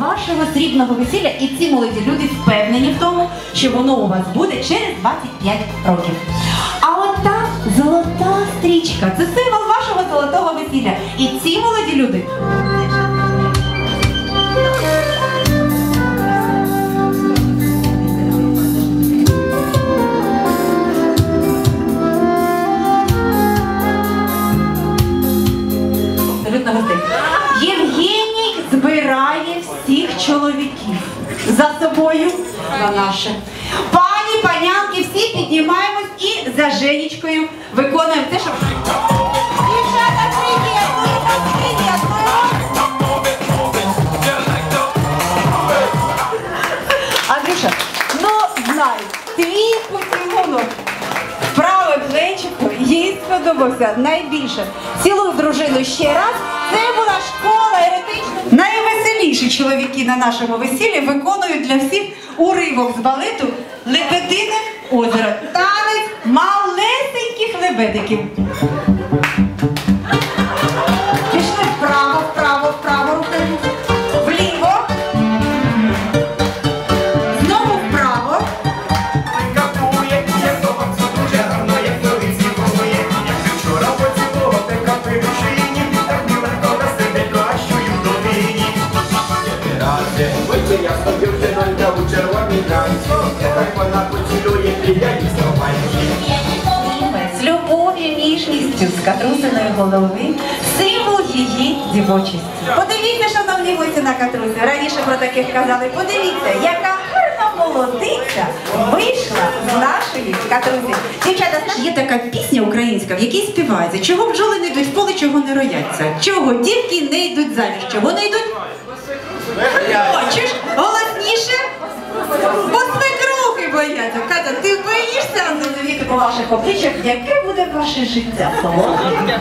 вашого срібного весілля, і ці молоді люди впевнені в тому, що воно у вас буде через 25 років. А от та золота стрічка це символ вашого золотого весілля. І ці молоді люди абсолютно гостей. Чоловіків за собою на наше. Пані, панянки, всі піднімаємось і за Женечкою виконуємо те, що. Дівчата, приєднуємо. Андрюша, ну знай, твій поцілунок праве плечико їй сподобався найбільше. Цілуй дружину ще раз. Це була чоловіки на нашому весіллі виконують для всіх уривок з балету Лебедине озеро. Танець малесеньких лебедиків. Вона поцілує, і я зламаю. з любов'ю, ніжністю, з катрусиної голови, символ її дівочості. Подивіться, шановні гості на катрусю. Раніше про таких казали. Подивіться, яка гарна молодиця вийшла з нашої катрусі. Дівчата, є така пісня українська, в якій співається, чого бджоли не йдуть в поле, чого не рояться. Чого дівки не йдуть заміж, чого не йдуть? Бояться. Катя, ти боїшся зрозуміти по ваших обличчях, яке буде ваше життя? солодке?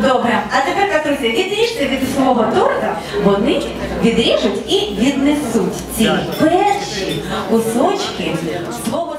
Добре, а тепер, Катруся, відріжте від свого торта, вони відріжуть і віднесуть ці перші кусочки свого